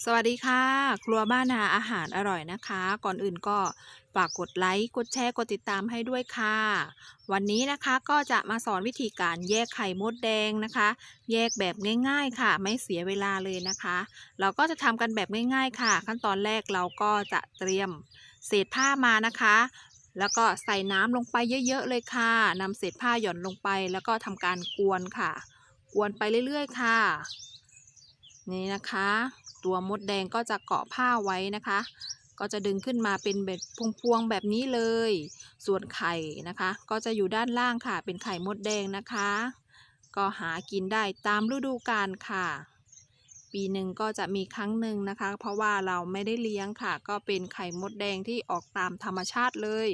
สวัสดีค่ะ ครัวบ้านนาอาหารอร่อยนะคะ ก่อนอื่นก็ฝากกดไลค์ กดแชร์ กดติดตามให้ด้วยค่ะ วันนี้นะคะก็จะมาสอนวิธีการแยกไข่มดแดงนะคะ แยกแบบง่าย ๆค่ะ ไม่เสียเวลาเลยนะคะ เราก็จะทำกันแบบง่าย ๆ ค่ะ ขั้นตอนแรกเราก็จะเตรียมเศษผ้ามานะคะ แล้วก็ใส่น้ำลงไปเยอะๆเลยค่ะนำเศษผ้าหย่อนลงไป แล้วก็ทำการกวนค่ะ กวนไปเรื่อยๆ ค่ะ นี่นะคะ ตัวมดแดงก็จะเกาะผ้าไว้นะคะ ก็จะดึงขึ้นมาเป็นแบบพวงๆแบบนี้เลย ส่วนไข่นะคะ ก็จะอยู่ด้านล่างค่ะ เป็นไข่มดแดงนะคะ ก็หากินได้ตามฤดูกาลค่ะ ปีหนึ่งก็จะมีครั้งหนึ่งนะคะ เพราะว่าเราไม่ได้เลี้ยงค่ะ ก็เป็นไข่มดแดงที่ออกตามธรรมชาติเลย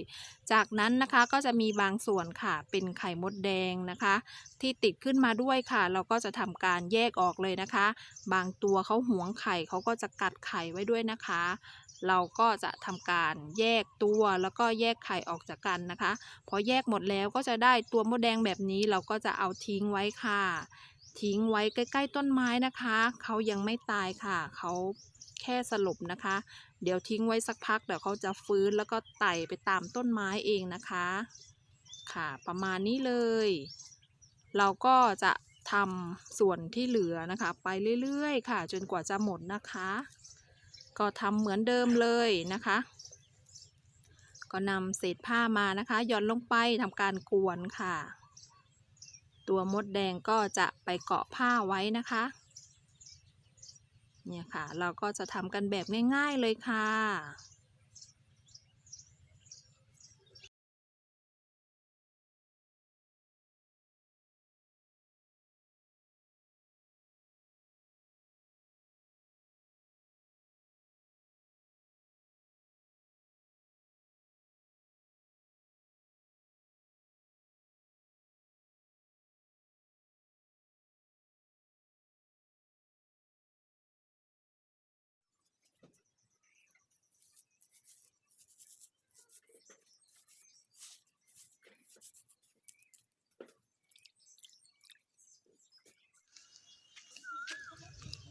จากนั้นนะคะก็จะมีบางส่วนค่ะ เป็นไข่มดแดงนะคะ ที่ติดขึ้นมาด้วยค่ะ เราก็จะทำการแยกออกเลยนะคะ บางตัวเขาหวงไข่เขาก็จะกัดไข่ไว้ด้วยนะคะ เราก็จะทำการแยกตัวแล้วก็แยกไข่ออกจากกันนะคะ พอแยกหมดแล้วก็จะได้ตัวมดแดงแบบนี้เราก็จะเอาทิ้งไว้ค่ะ ทิ้งไว้ใกล้ ๆ ต้นไม้นะคะ เขายังไม่ตายค่ะ เขาแค่สลบนะคะ เดี๋ยวทิ้งไว้สักพักเดี๋ยวเขาจะฟื้นแล้วก็ไต่ไปตามต้นไม้เองนะคะ ค่ะประมาณนี้เลย เราก็จะทำส่วนที่เหลือนะคะ ไปเรื่อยๆ ค่ะ จนกว่าจะหมดนะคะ ก็ทำเหมือนเดิมเลยนะคะ ก็นำเศษผ้ามานะคะหย่อนลงไปทำการกวนค่ะ ตัวมดแดงก็จะไปเกาะผ้าไว้นะคะ เนี่ยค่ะ เราก็จะทำกันแบบง่าย ๆเลยค่ะ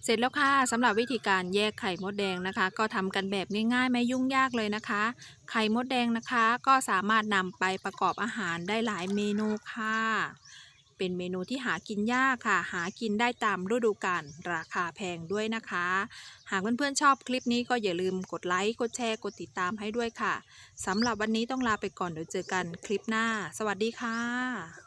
เสร็จแล้วค่ะสำหรับวิธีการแยกไข่มดแดงนะคะ ก็ทำกันแบบง่ายๆ ไม่ยุ่งยากเลยนะคะ ไข่มดแดงนะคะ ก็สามารถนำไปประกอบอาหารได้หลายเมนูค่ะ เป็นเมนูที่หากินยากค่ะ หากินได้ตามฤดูกาลราคาแพงด้วยนะคะ หากเพื่อนๆชอบคลิปนี้ก็อย่าลืมกดไลค์กดแชร์กดติดตามให้ด้วยค่ะสำหรับวันนี้ต้องลาไปก่อนเดี๋ยวเจอกันคลิปหน้า สวัสดีค่ะ